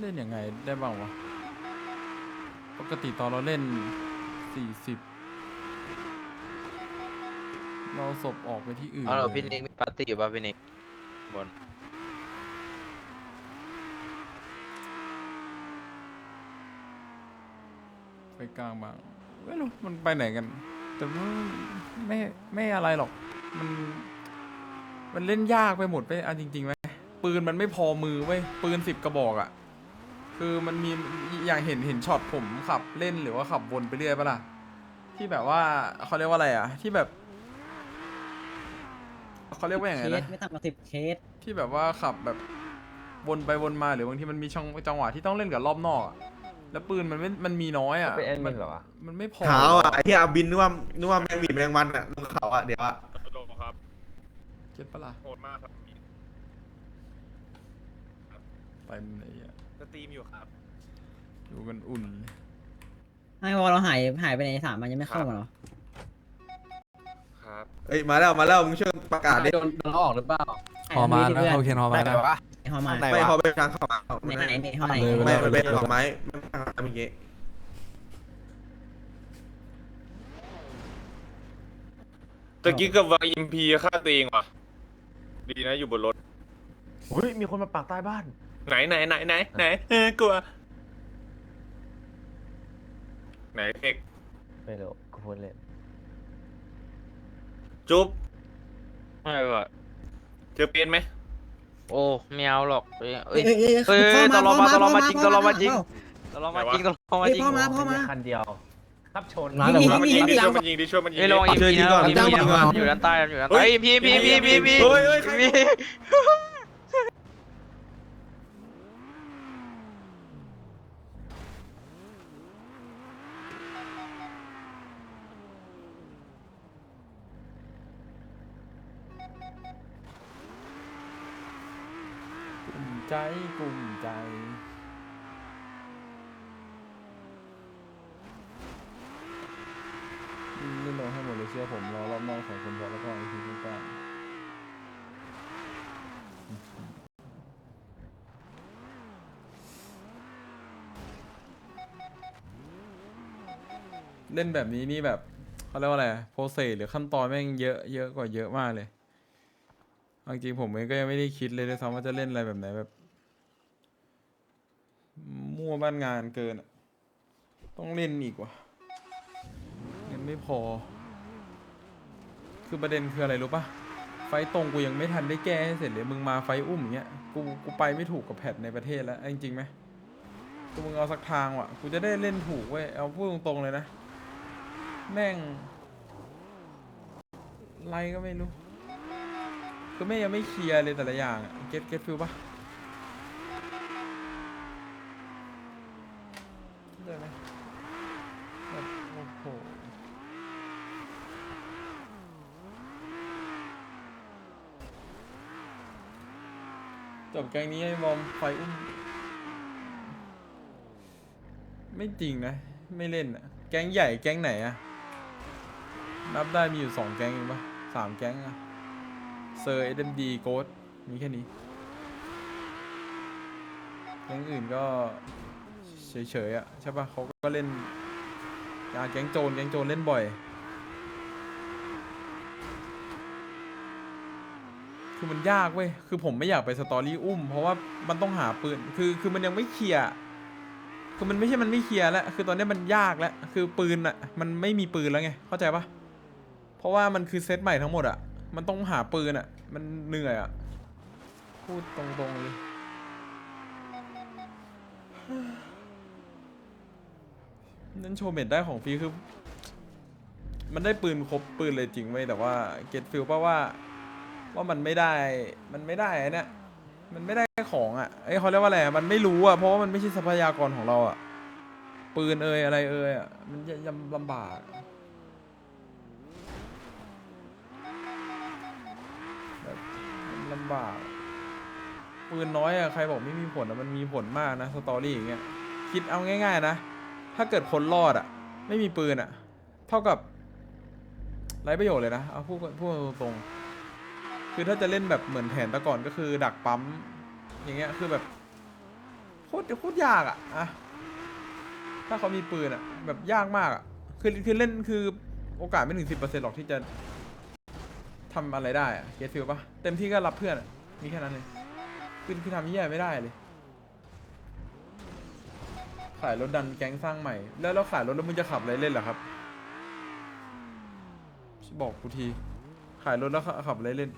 เล่นยังไงได้บ้างวะ ปกติตอนเราเล่นสี่สิบเราศพออกไปที่อื่นเอาเหรอลยพี่นิกมีปาร์ตี้อยู่ป่ะพี่นิกบนไปกลางบางไม่รู้มันไปไหนกัน แต่มันไม่ไม่อะไรหรอก มัน มันเล่นยากไปหมดไปอะจริงๆไหมปืนมันไม่พอมือเว้ยปืนสิบกระบอกอะ่ะ คือมันมีอย่างเห็นเห็นช็อตผมขับเล่นหรือว่าขับวนไปเรื่อยปะล่ะที่แบบว่าเขาเรียกว่าอะไรอะ่ะ ที่แบบเขาเรียกว่าอย่างไงเคนะสไม่ต่ำกว่าสิบเคสที่แบบว่าขับแบบวนไปวนมาหรือบางทีมันมีช่องจังหวะที่ต้องเล่นกับรอบนอกอะแล้วปืนมันไม่มันมีน้อยอะเป็นแอดมินเหรอวะมันไม่พอขาวอะไอ้ที่อาบินนึกว่านึกว่าแมงหวีแมงวันอะลงเขาอะเดี๋ยวอะโลครับเก็ตปะล่ะโหดมากครับไปมันไอ้เหี้ย สตรีมอยู่ครับอยู่กันอุ่น ไอ้วอลเราหายหายไปไหนสามวันยังไม่เข้ามาเหรอ ครับ เอ้ยมาแล้วมาแล้วมึงช่วยประกาศดิโดนโดนเขาออกหรือเปล่าพอมาแล้วเขาเขียนพอมาแล้วพอมาไม่พอไปทางเข้ามาในไหนในห้องไหนไม่มันเป็นดอกไม้ไม่ทางเมื่อกี้ตะกี้กับวางอิมพีฆ่าตัวเองว่ะ ดีนะอยู่บนรถเฮ้ยมีคนมาปักใต้บ้าน ไหนไหนไหนไหนไหนเออกลัว ไหนเอกไม่รู้กูพูดเล่นจุ๊บไม่ว่ะเจอเป็นไหมโอ้ไม่เอาหรอกเอ้ยเอ้เอ้ยยเอ้ยเอ้ยพ่ตลอดมาตลอดมาจริงพ่ตลอดมาจริงพ่ตลอดมาจริงตลอดมาเฮ้ยจริงพ่อมาพ่อมาคันเดียวขับชนยิงยิงช่วยมันยิยิงงดิยิงช่วยมันยิงดิช่วยมันยิงเอ้ยดิลองอีพีนะอีพีนะอยู่ด้านใต้อยู่ด้านใต้อีพีพีพีพีพีเฮ้ยเฮ้ย ใครพีกลุ่มใจกลุ่มใจเล่ลงให้หมดเลยเชื่อผมรอรอบนอกของคนพอแล้วก็อีกทีที่กลางเล่นแบบนี้นี่แบบเขาเรียกว่าอะไรโปรเซสหรือขั้นตอนแม่งเยอะเยอะกว่าเยอะมากเลยจริงผมเองก็ยังไม่ได้คิดเลยด้วยซ้ำว่าจะเล่นอะไรแบบไหนแบบ มั่วบ้านงานเกินอะต้องเล่นอีกว่ะเงินไม่พอ คือประเด็นคืออะไรรู้ปะไฟตรงกูยังไม่ทันได้แก้ให้เสร็จเลยมึงมาไฟอุ้มอย่างเงี้ยกูกูไปไม่ถูกกับแพทในประเทศแล้วจริงๆไหมกูมึงเอาสักทางว่ะกูจะได้เล่นถูกเว้ยเอาพูดตรงๆเลยนะแม่งไรก็ไม่รู้ คือแม่ยังไม่เคลียร์เลยแต่ละอย่างเก็ตเก็ตฟิลปะ ได้ไหมแบบโอ้โห จบแกงนี้ให้บอมไฟอุ้ม ไม่จริงนะ ไม่เล่นอะแก๊งใหญ่แก๊งไหนอะนับได้มีอยู่สองแก๊งเองปะสามแก๊งอะเซอร์เอ็มดีโกดมีแค่นี้ แก๊งอื่นก็เฉยๆอะใช่ปะเขาก็เล่นยาแก๊งโจรแก๊งโจรเล่นบ่อย คือมันยากเว้ย คือผมไม่อยากไปสตอรี่อุ้ม เพราะว่ามันต้องหาปืน คือคือมันยังไม่เคลียร์ คือมันไม่ใช่มันไม่เคลียร์แล้ว คือตอนนี้มันยากแล้ว คือปืนอะมันไม่มีปืนแล้วไง เข้าใจปะเพราะว่ามันคือเซตใหม่ทั้งหมดอะมันต้องหาปืนอะมันเหนื่อยอะพูดตรงๆเลยนั่นโชว์เม็ดได้ของฟรีคือ มันได้ปืนครบปืนเลยจริงไหมแต่ว่าเก็ตฟิลป่ะว่า ว่ามันไม่ได้มันไม่ได้ไอ้เนี่ยมันไม่ได้ของอะไอ้ยเขาเรียกว่าอะไรอะมันไม่รู้อะเพราะว่ามันไม่ใช่ทรัพยากรของเราอะปืนเอ่ยอะไรเอ่ยอะมันยังลำบาก แบบมันลำบากปืนน้อยอะใครบอกไม่มีผลอะมันมีผลมากนะสตอรี่อย่างเงี้ยคิดเอาง่ายๆนะ ถ้าเกิดคนรอดอะไม่มีปืนอะเท่ากับไร้ประโยชน์เลยนะเอาพูดพูดตรงๆ คือถ้าจะเล่นแบบเหมือนแผนตะก่อนก็คือดักปั๊ม อย่างเงี้ยคือแบบโคตรโคตรยากอะอะถ้าเขามีปืนอะ แบบยากมากอะคือคือเล่นคือโอกาสไม่ถึงสิบเปอร์เซ็นต์หรอกที่จะทำอะไรได้อะเก็ตฟิลปะเต็มที่ก็รับเพื่อนอะมีแค่นั้นเลยคือคือทำแย่ไม่ได้เลย ขายรถดันแก๊งสร้างใหม่ แล้วเราขายรถแล้วมึงจะขับอะไรเล่นเหรอครับบอกกูที ขายรถแล้วขับอะไรเล่น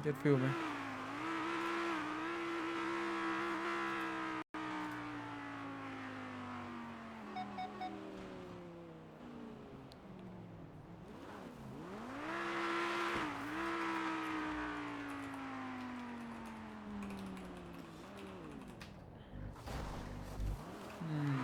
เก็ตฟิลไหม อืม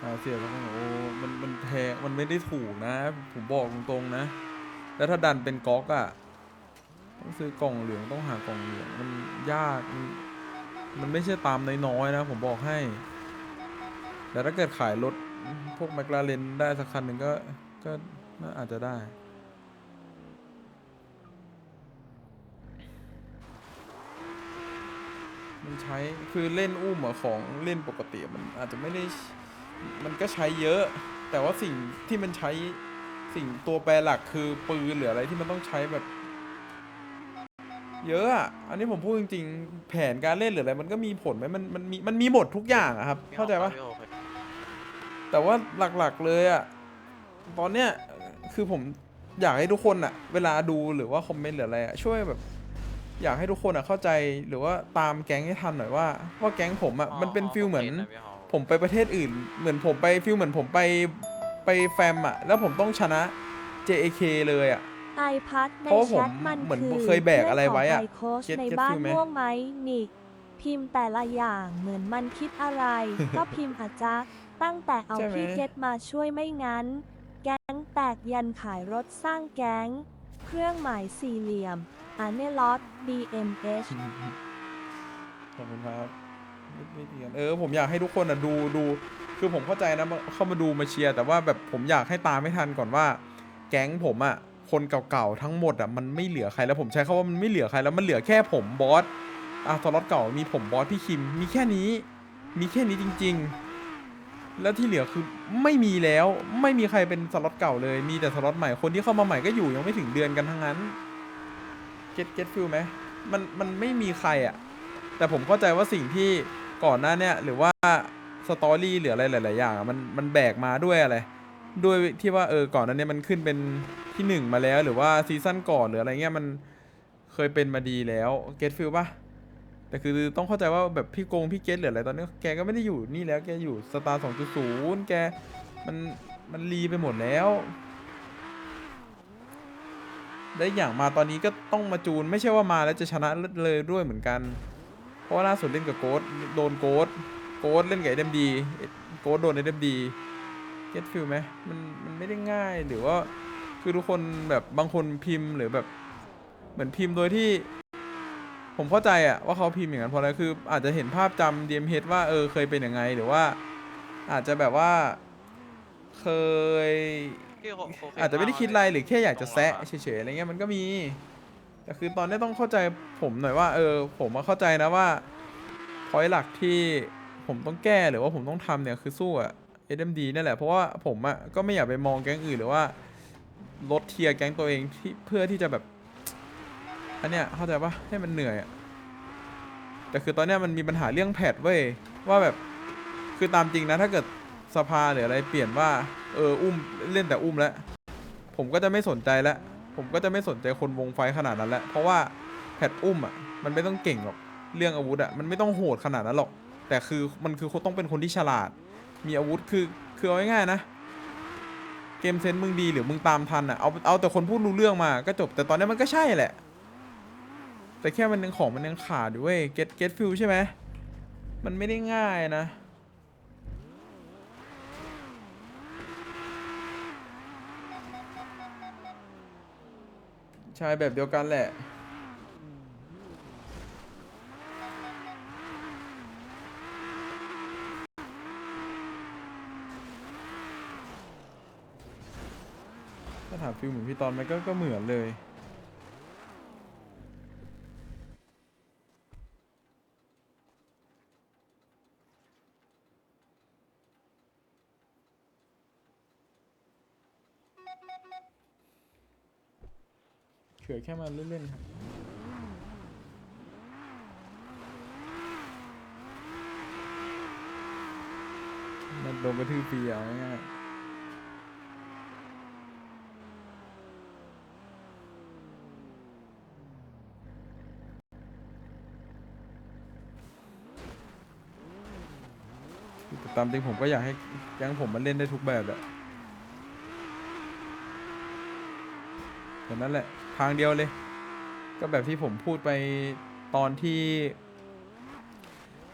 หา เสียแล้วโอ้มันมันแพงมันไม่ได้ถูกนะ ผมบอกตรงๆนะ แล้วถ้าดันเป็นก๊อกอะต้องซื้อกล่องเหลืองต้องหากล่องเหลืองมันยากมันมันไม่ใช่ตามน้อยๆนะ ผมบอกให้ แต่ถ้าเกิดขายรถพวกแมคลาเรนได้สักคันหนึ่งก็ก็น่าอาจจะได้มันใช้คือเล่นอุ้มอะของเล่นปกติมันอาจจะไม่ได้ มันก็ใช้เยอะ แต่ว่าสิ่งที่มันใช้สิ่งตัวแปรหลักคือปืนหรืออะไรที่มันต้องใช้แบบ เยอะอะอันนี้ผมพูดจริงๆ แผนการเล่นหรืออะไร มันก็มีผลไหมมันมันมีมันมีหมดทุกอย่างอะครับ เข้าใจปะแต่ว่าหลักๆเลยอะตอนเนี้ยคือผมอยากให้ทุกคนอะเวลาดูหรือว่าคอมเมนต์หรืออะไรอะช่วยแบบ อยากให้ทุกคนอะเข้าใจหรือว่าตามแก๊งให้ทันหน่อยว่าว่าแก๊งผมอะมันเป็นฟิลเหมือน ผมไปประเทศอื่น เหมือนผมไปฟิลเหมือนผมไปไปแฟมอะแล้วผมต้องชนะ JAK เลยอะ ไอพัดในเพราะว่าแชผมทมันเหมือนคือเคยแบกอะไรไว้อะเงขงไโค้ชเก็ตในเก็ตบ้านฟิลไหม ม่วงไหมนิก พิมพ์แต่ละอย่างเหมือนมันคิดอะไร ก็พิมพ์อาจักตั้งแต่เอาใช่ไหมพี่เก็ตมาช่วยไม่งั้น แก๊งแตกยันขายรถสร้างแก๊ง เครื่องหมายสี่เหลี่ยมอันเนลอต BMH ขอบคุณครับ ไม่เกี่ยวเออผมอยากให้ทุกคนอะดูดู คือผมเข้าใจนะมาเข้ามาดูมาเชียร์แต่ว่าแบบผมอยากให้ตามไม่ทันก่อนว่า แก๊งผมอะคนเก่าๆทั้งหมดอะมันไม่เหลือใครแล้วผมใช้คาว่ามันไม่เหลือใครแล้วมันเหลือแค่ผมบอสอะสล็อตเก่ามีผมบอสพี่คิม มีแค่นี้ มีแค่นี้จริง ๆ แล้วที่เหลือคือไม่มีแล้วไม่มีใครเป็นสล็อตเก่าเลยมีแต่สล็อตใหม่คนที่เข้ามาใหม่ก็อยู่ยังไม่ถึงเดือนกันทั้งนั้นเก็ตเก็ตฟิลไหมมันมันไม่มีใครอะแต่ผมเข้าใจว่าสิ่งที่ ก่อนหน้าเนี่ยหรือว่าสตอรี่หรืออะไรหลาย ๆ อย่างมันมันแบกมาด้วยอะไร ด้วยที่ว่าเออก่อนหนั้นเนี่ยมันขึ้นเป็นที่หนึ่งมาแล้ว หรือว่าซีซั่นก่อนหรืออะไรเงี้ยมันเคยเป็นมาดีแล้วเก็ตฟิลปะแต่คือต้องเข้าใจว่าแบบพี่โกงพี่เกตหรืออะไรตอนนี้แกก็ไม่ได้อยู่นี่แล้วแกอยู่สตาร์สองจุดศูนย์แกมันมันรีไปหมดแล้วและอย่างมาตอนนี้ก็ต้องมาจูนไม่ใช่ว่ามาแล้วจะชนะเลยด้วยเหมือนกัน เพราะว่าล่าสุดเล่นกับโกดโดนโกดโกดเล่นกับเอ็มดีโกดโดนเอ็มดีเก็ตฟิลไหมมันมันไม่ได้ง่ายหรือว่าคือทุกคนแบบบางคนพิมพ์หรือแบบเหมือนพิมพ์โดยที่ผมเข้าใจอะว่าเขาพิมพ์อย่างนั้นเพราะอะไรคืออาจจะเห็นภาพจำ DMH ว่าเออเคยเป็นยังไงหรือว่า อาจจะแบบว่าเคยอาจจะไม่ได้คิดอะไรหรือแค่อยากจะแซะเฉยๆอะไรเงี้ยมันก็มี แต่คือตอนนี้ต้องเข้าใจผมหน่อยว่า เออ ผมมาเข้าใจนะว่าพอยหลักที่ผมต้องแก้หรือว่าผมต้องทำเนี่ยคือสู้อะ SMD นี่นแหละเพราะว่าผมอะก็ไม่อยากไปมองแก๊งอื่นหรือว่าลดเทียร์แก๊งตัวเองที่เพื่อที่จะแบบอันเนี้ยเข้าใจปะให้มันเหนื่อยอะแต่คือตอนเนี้ยมันมีปัญหาเรื่องแพทเว้ยว่าแบบคือตามจริงนะถ้าเกิดสภาหรืออะไรเปลี่ยนว่า เอออุ้มเล่นแต่อุ้มแล้ว ผมก็จะไม่สนใจแล้ว ผมก็จะไม่สนใจคนวงไฟขนาดนั้นแหล้วเพราะว่าแพทอุ้มอะมันไม่ต้องเก่งหรอกเรื่องอาวุธอะมันไม่ต้องโหดขนาดนั้นหรอก แต่คือมันคือต้องเป็นคนที่ฉลาด มีอาวุธคือคือเอาง่ายๆนะ เกมเซนส์มึงดีหรือมึงตามทันอะเอาเอาแต่คนพูดรู้เรื่องมาก็จบ แต่ตอนนี้มันก็ใช่แหละ แต่แค่มันยังของมันยังขาดอยู่เว้ยเก็ตเก็ตฟิลใช่ไหมมันไม่ได้ง่ายนะ ใช่แบบเดียวกันแหละ ถ้าถามฟิลเหมือนพี่ตอนไหมก็ก็เหมือนเลย ค่มาเล่นๆครับมันโดนกระทืบฟรีเอาง่ายๆแต่ตามจริงผมก็อยากให้แก๊งผมมันเล่นได้ทุกแบบแหละ แต่นั่นแหละ ทางเดียวเลย ก็แบบที่ผมพูดไปตอนที่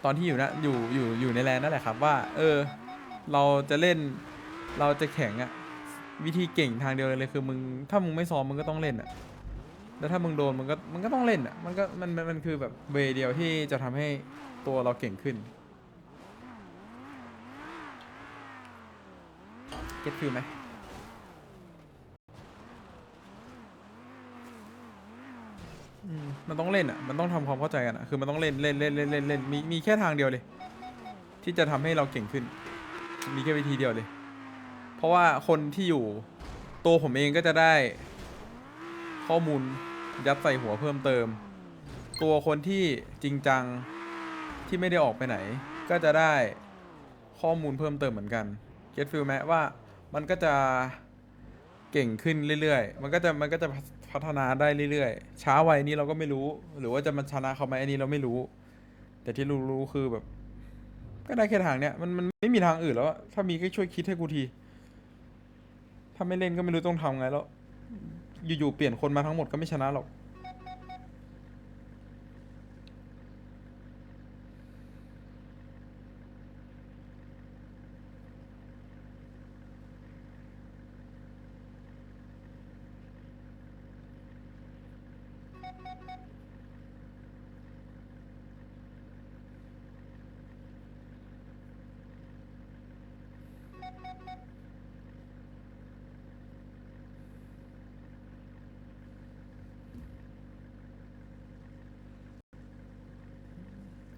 ตอนที่อยู่นะอยู่อยู่อยู่ในแลนด์นั่นแหละครับว่า เออ เราจะเล่นเราจะแข่งอะวิธีเก่งทางเดียวเลยคือมึงถ้ามึงไม่ซ้อมมึงก็ต้องเล่นอะแล้วถ้ามึงโดนมึงก็มึงก็ต้องเล่นอะมันก็มันมันมันคือแบบเวเดียวที่จะทำให้ตัวเราเก่งขึ้นเก็ตฟิลไหม อืมมันต้องเล่นอะ มันต้องทำความเข้าใจกันอะ คือมันต้องเล่นเล่นเล่นเล่นเล่นเล่นมีมีแค่ทางเดียวเลย ที่จะทำให้เราเก่งขึ้น มีแค่วิธีเดียวเลย เพราะว่าคนที่อยู่ตัวผมเองก็จะได้ ข้อมูลยัดใส่หัวเพิ่มเติม ตัวคนที่จริงจังที่ไม่ได้ออกไปไหน ก็จะได้ข้อมูลเพิ่มเติมเหมือนกัน เก็ตฟิลไหมว่ามันก็จะเก่งขึ้นเรื่อยๆ มันก็จะมันก็จะ พัฒนาได้เรื่อยๆ ช้าไวนี้เราก็ไม่รู้ หรือว่าจะมันชนะเขาไหมอันนี้เราไม่รู้ แต่ที่รู้ๆคือแบบ ก็ได้แค่ทางเนี้ยมันมันไม่มีทางอื่นแล้วถ้ามีก็ช่วยคิดให้กูที ถ้าไม่เล่นก็ไม่รู้ต้องทำไงแล้ว อยู่ๆเปลี่ยนคนมาทั้งหมดก็ไม่ชนะหรอก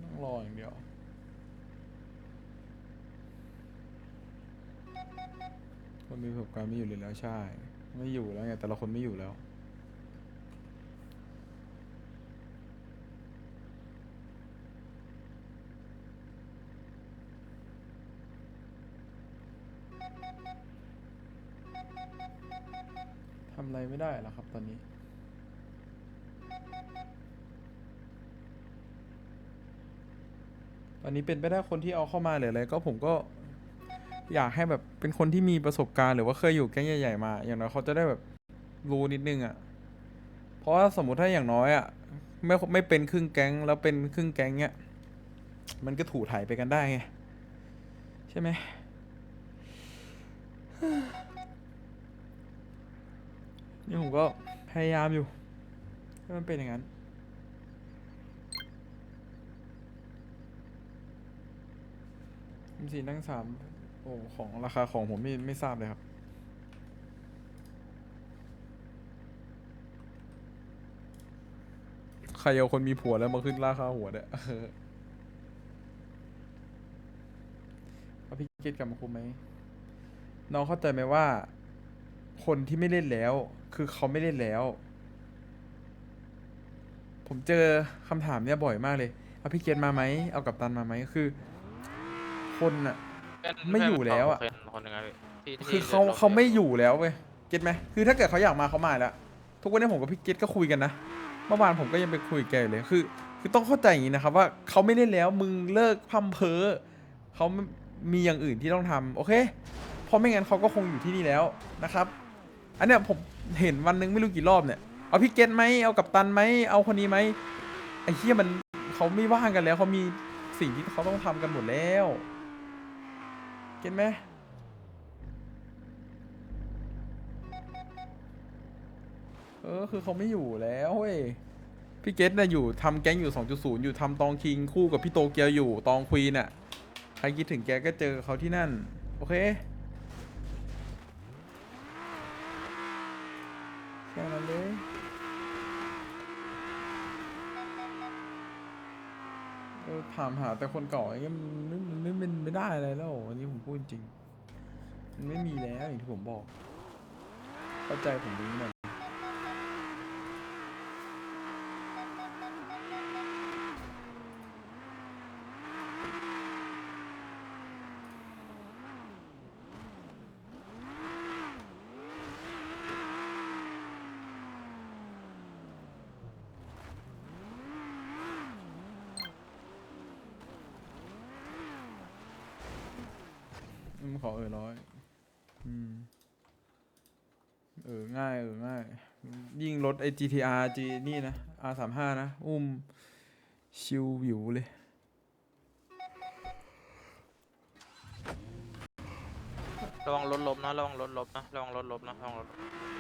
ต้องรออย่างเดียว คนมีประสบการณ์ไม่อยู่เลยแล้วใช่ ไม่อยู่แล้วไงแต่ละคนไม่อยู่แล้ว ไม่ได้แล้วครับ ตอนนี้ ตอนนี้เป็นไปได้คนที่เอาเข้ามาหรืออะไรก็ผมก็อยากให้แบบเป็นคนที่มีประสบการณ์หรือว่าเคยอยู่แก๊งใหญ่ๆมา อย่างน้อยเขาจะได้แบบรู้นิดนึงอะ่ะ เพราะว่าสมมุติถ้าอย่างน้อยอะ่ะไม่ไม่เป็นครึ่งแก๊งแล้วเป็นครึ่งแก๊งเนี้ยมันก็ถูถ่ายไปกันได้ไงใช่ไหม นี่ผมก็พยายามอยู่ให้มันเป็นอย่างนั้น สี่นั่งสามโอ้ของราคาของผมไม่ไม่ทราบเลยครับใครเอาคนมีผัวแล้วมาขึ้นราคาหัวเนี่ยเอาพี่เกตกลับมาคุมไหมน้องเข้าใจไหมว่า คนที่ไม่เล่นแล้ว คือเขาไม่เล่นแล้ว ผมเจอคำถามเนี่ยบ่อยมากเลย เอาพี่เกตมาไหมเอากับตันมาไหมคือ คนอะไม่อยู่แล้วอะเพื่นคนหนึ่งอะพี่ที่คือที่เขาดินเขาไม่อยู่แล้วเว้ยเก็ตไหมคือถ้าเกิดเขาอยากมาเขามาแล้วทุกวันนี้ผมกับพี่เกตก็คุยกันนะเมื่อวานผมก็ยังไปคุยกับแกอยู่เลยคือ คือต้องเข้าใจอย่างนี้นะครับ ว่าเขาไม่เล่นแล้วมึงเลิกพัมเพอเขามีอย่างอื่นที่ต้องทำโอเคเพราะไม่งั้นเขาก็คงอยู่ที่นี่แล้วนะครับ อันเนี้ยผมเห็นวันนึงไม่รู้กี่รอบเนี่ย เอาพี่เกตไหมเอากับตันไหมเอาคนนี้ไหมไอ้เฮียมันเขาไม่ว่างกันแล้วเขามีสิ่งที่เขาต้องทำกันหมดแล้ว เก็ตไหมเออคือเขาไม่อยู่แล้วเว้ยพี่เกตน่ะอยู่ทำแก๊งอยู่ 2.0 อยู่ทำตองคิงคู่กับพี่โตเกียวอยู่ตองควีนอะใครคิดถึงแกก็เจอเขาที่นั่น โอเค แค่นั้นเลย เออ ถามหาแต่คนเก่าอย่างเงี้ยมันไม่มันไม่ไม่ไม่ได้อะไรแล้วอันนี้ผมพูดจริง มันไม่มีแล้วอย่างที่ผมบอกเข้าใจผมดีหน่อย อืมขอเออร้อย อืม เออ ง่าย เออ ง่าย ยิ่งรถไอ้ GTR G นี่นะ R สามห้านะ อุ้ม ชิววิวเลย ระวังรถล้มนะ ระวังรถล้มนะ ระวังรถล้มนะ ระวังรถล้ม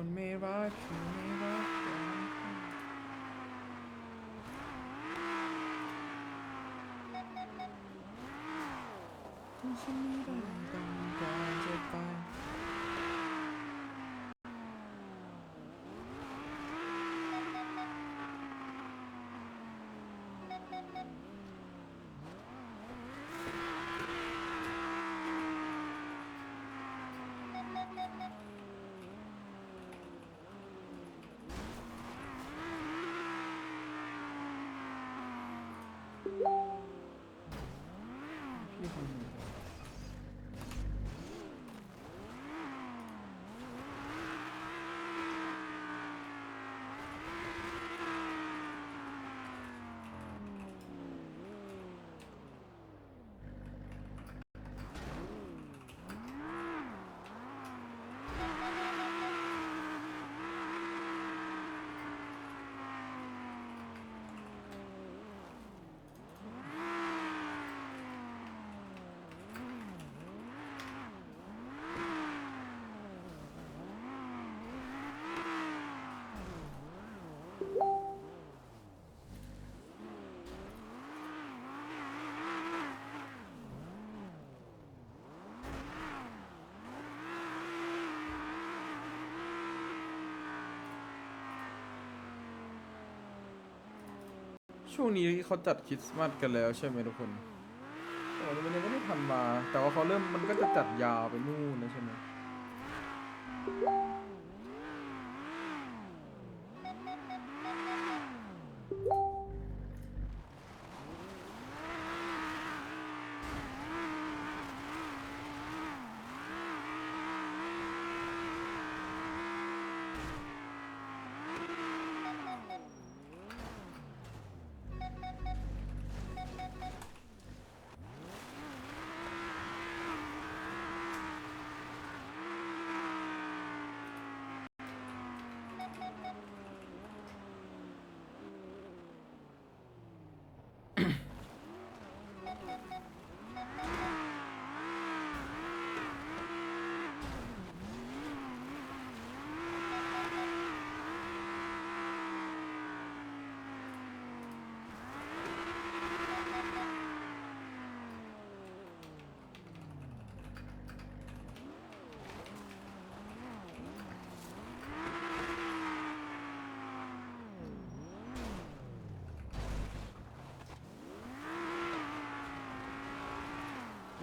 คนไม่รักคือไม่รักกันที่ฉันไม่ได้ต้องการจะไป พี่คนหนึ่ง ช่วงนี้เขาจัดคริสต์มาสกันแล้วใช่ไหมทุกคนโอ้ยมันยังไม่ได้ทันมา แต่ว่าเขาเริ่มมันก็จะจัดยาวไปนู่นนะใช่ไหม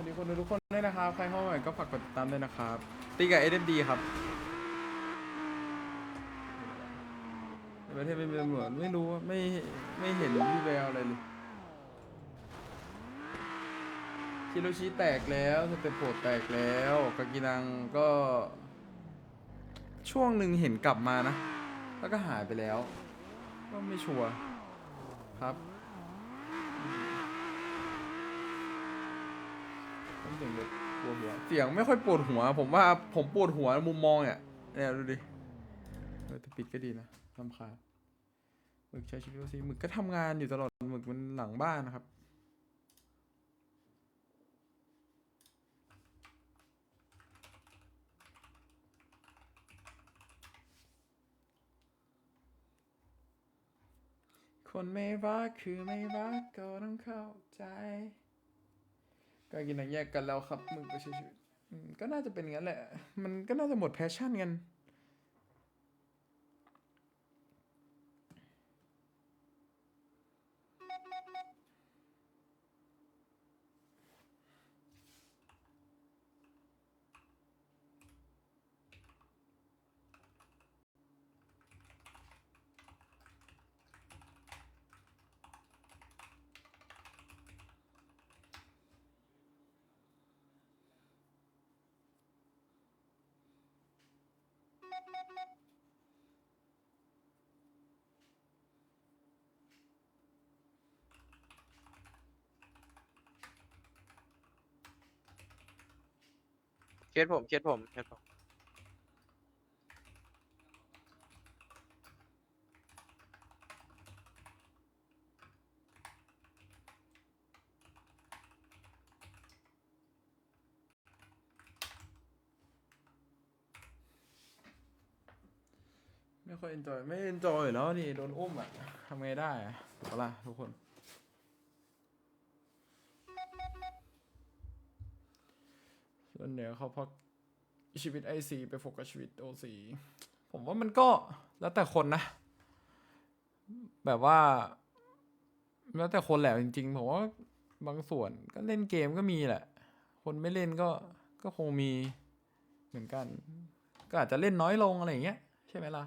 ดีคนดูทุกคนด้วยนะครับ ใครเข้ามาใหม่ก็ฝากกดติดตามด้วยนะครับ ตีกับ SMD ครับในประเทศไม่มีตำรวจไม่รู้ว่าไม่ไม่เห็นวี่แววอะไรเลยคิโรชิแตกแล้วสเตปโปดแตกแล้วกากินังก็ ช่วงหนึ่งเห็นกลับมานะ แล้วก็หายไปแล้ว ก็ไม่ชัวร์ครับ ผม เสียงเด็กปวดหัว เสียงไม่ค่อยปวดหัว ผมว่าผมปวดหัวมุมมองเนี่ยเนี่ยดูดิเออแต่ปิดก็ดีนะลำคาญหมึกใช้ชีวิตสิหมึกก็ทำงานอยู่ตลอดหมึกมันหลังบ้านนะครับคนไม่รักคือไม่รักก็ต้องเข้าใจ ก็กินหนังแยกกันแล้วครับมึงก็เฉยๆอืมก็น่าจะเป็นงั้นแหละ มันก็น่าจะหมดแพชชั่นกัน เคสผมเคสผมเคสผมไม่ค่อยเอนจอยไม่เอนจอยแล้วนี่โดนอุ้มอะทำไงได้อะถูกปะล่ะทุกคน ส่วนเดี๋ยวเขาพักชีวิตไอซีไปโฟกัสชีวิตโอซีผมว่ามันก็แล้วแต่คนนะ แบบว่า แล้วแต่คนแหละจริงๆผมว่าบางส่วนก็เล่นเกมก็มีแหละ คนไม่เล่นก็ก็คงมีเหมือนกัน ก็อาจจะเล่นน้อยลงอะไรอย่างเงี้ย ใช่ไหมล่ะ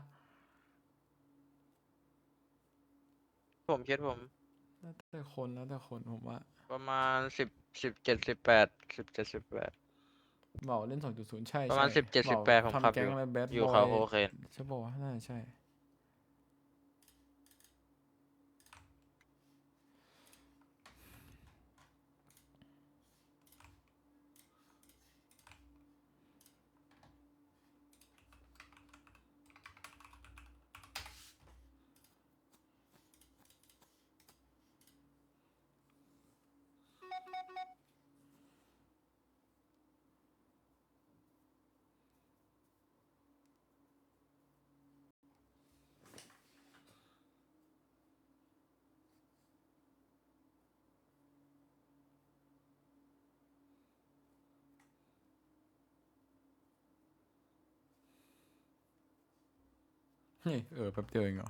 ผมเคสผม แล้วแต่คนแล้วแต่คนผมว่า ประมาณสิบสิบเจ็ดสิบแปดสิบเจ็ดสิบแปด เบาเล่น2.0ใช่ประมาณใช่17เบา18ผมขับทำแก๊งอยู่อะไรแบดอยู่บเขาโคเคน ใช่ป่าวะน่าจะใช่ nie, repeteringa.